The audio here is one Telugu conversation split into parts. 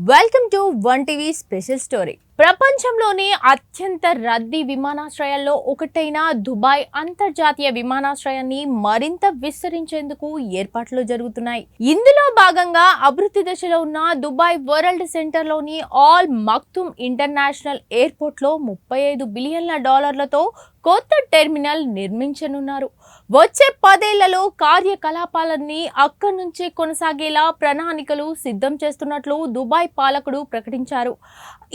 welcome to one TV special story ప్రపంచంలోనే అత్యంత రద్దీ విమానాశ్రయాల్లో ఒకటైన దుబాయ్ అంతర్జాతీయ విమానాశ్రయాన్ని మరింత విస్తరించేందుకు ఏర్పాట్లు జరుగుతున్నాయి. ఇందులో భాగంగా అభివృద్ధి దశలో ఉన్న దుబాయ్ వరల్డ్ సెంటర్లోని ఆల్ మక్తుమ్ ఇంటర్నేషనల్ ఎయిర్పోర్ట్లో ముప్పై ఐదు బిలియన్ల డాలర్లతో కొత్త టెర్మినల్ నిర్మించనున్నారు. వచ్చే పదేళ్ళలో కార్యకలాపాలన్నీ అక్కడి నుంచే కొనసాగేలా ప్రణాళికలు సిద్ధం చేస్తున్నట్లు దుబాయ్ పాలకుడు ప్రకటించారు.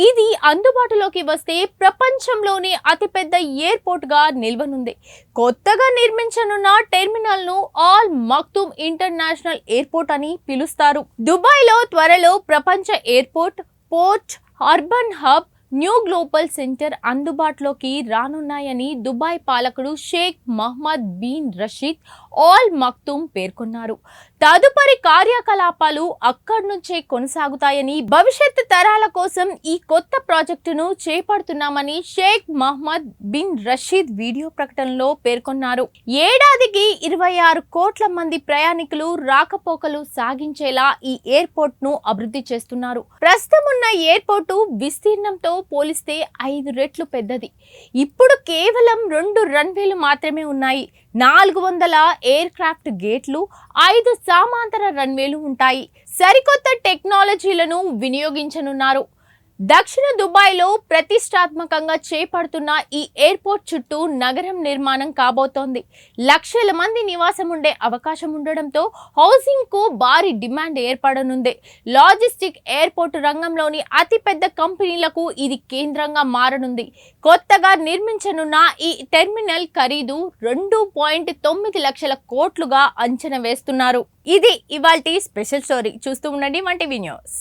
ఇది అందుబాటులోకి వస్తే ప్రపంచంలోనే అతిపెద్ద ఎయిర్పోర్ట్గా నిల్వనుంది. కొత్తగా నిర్మించనున్న టెర్మినల్ను ఆల్ మక్తూమ్ ఇంటర్నేషనల్ ఎయిర్పోర్ట్ అని పిలుస్తారు. దుబాయ్లో త్వరలో ప్రపంచ airport port urban hub new global centre అందుబాటులోకి రానున్నాయని దుబాయ్ పాలకుడు Sheikh Mohammed bin Rashid Al Maktoum పేర్కొన్నారు. తదుపరి కార్యకలాపాలు అక్కడి నుంచే కొనసాగుతాయని భవిష్యత్ తరాల కోసం ఈ కొత్త ప్రాజెక్టును చేపడుతున్నామని Sheikh Mohammed bin Rashid video ప్రకటనలో పేర్కొన్నారు. ఏడాదికి ఇరవై ఆరు కోట్ల మంది ప్రయాణికులు రాకపోకలు సాగించేలా ఈ ఎయిర్పోర్ట్ను అభివృద్ధి చేస్తున్నారు. ప్రస్తుతం ఉన్న ఎయిర్పోర్టు విస్తీర్ణంతో పోలిస్తే ఐదు రెట్లు పెద్దది. ఇప్పుడు కేవలం రెండు రన్వేలు మాత్రమే ఉన్నాయి. నాలుగు వందల ఎయిర్ క్రాఫ్ట్ గేట్లు ఐదు సమాంతర రన్వేలు ఉంటాయి. సరికొత్త టెక్నాలజీలను వినియోగించనున్నారు. దక్షిణ దుబాయ్లో ప్రతిష్టాత్మకంగా చేపడుతున్న ఈ ఎయిర్పోర్ట్ చుట్టూ నగరం నిర్మాణం కాబోతోంది. లక్షల మంది నివాసం ఉండే అవకాశం ఉండడంతో హౌసింగ్కు భారీ డిమాండ్ ఏర్పడనుంది. లాజిస్టిక్ ఎయిర్పోర్ట్ రంగంలోని అతిపెద్ద కంపెనీలకు ఇది కేంద్రంగా మారనుంది. కొత్తగా నిర్మించనున్న ఈ టెర్మినల్ ఖరీదు రెండు పాయింట్ తొమ్మిది లక్షల కోట్లుగా అంచనా వేస్తున్నారు. ఇది ఇవాల్టి స్పెషల్ స్టోరీ. చూస్తూ ఉండండి వంటి న్యూస్.